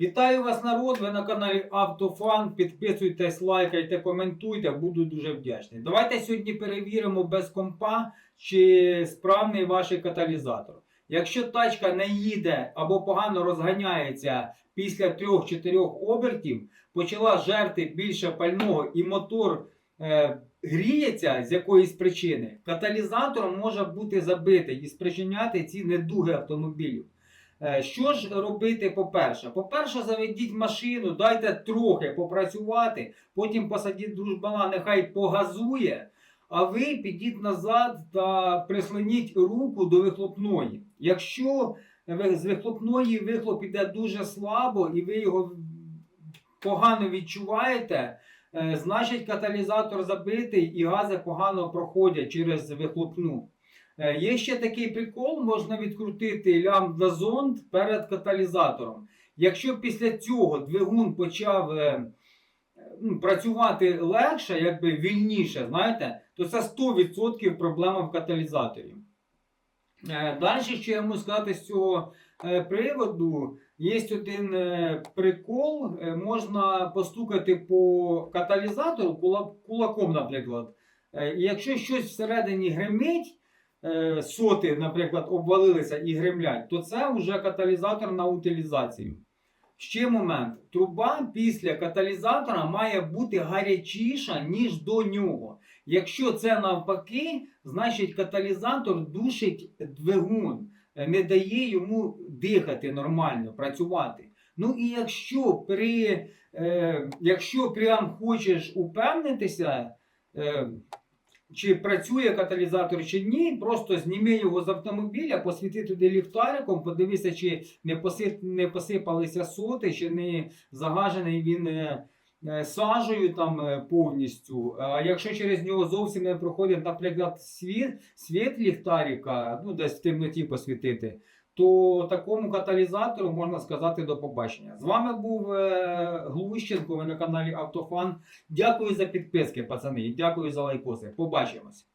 Вітаю вас, народ! Ви на каналі Автофан. Підписуйтесь, лайкайте, коментуйте, буду дуже вдячний. Давайте сьогодні перевіримо без компа, чи справний ваш каталізатор. Якщо тачка не їде або погано розганяється після 3-4 обертів, почала жерти більше пального і мотор е, гріється з якоїсь причини, каталізатор може бути забитий і спричиняти ці недуги автомобілів. Е, Що ж робити, по-перше? По-перше, заведіть машину, дайте трохи попрацювати, потім посадіть дружбана, нехай погазує, а ви підіть назад та прислоніть руку до вихлопної. Якщо з вихлопної вихлоп іде дуже слабо і ви його погано відчуваєте, е, значить каталізатор забитий і гази погано проходять через вихлопну. Е, Є ще такий прикол, можна відкрутити лямбда-зонд перед каталізатором. Якщо після цього двигун почав е, ну, працювати легше, якби вільніше, знаєте, то це 100% проблема в каталізаторі. Е, Далі, що я можу сказати з цього приводу, є один прикол, можна постукати по каталізатору кулаком, наприклад. І якщо щось всередині гримить, соти, наприклад, обвалилися і гремлять, то це вже каталізатор на утилізацію. Ще момент. Труба після каталізатора має бути гарячіша, ніж до нього. Якщо це навпаки, значить каталізатор душить двигун, е, не дає йому дихати нормально, працювати. Ну і якщо при, е, якщо прям хочеш упевнитися, е, чи працює каталізатор чи ні, просто зніми його з автомобіля, посвіти туди ліхтариком, подивися, чи не, не посипалися соти, чи не загажений він е, е, сажею там е, повністю. А якщо через нього зовсім не проходить, наприклад, світ, світ ліхтарика, ну десь в темноті посвітити, то такому каталізатору можна сказати до побачення. З вами був е, Глущенко, ви на каналі Автофан. Дякую за підписки, пацани, і дякую за лайкоси. Побачимось.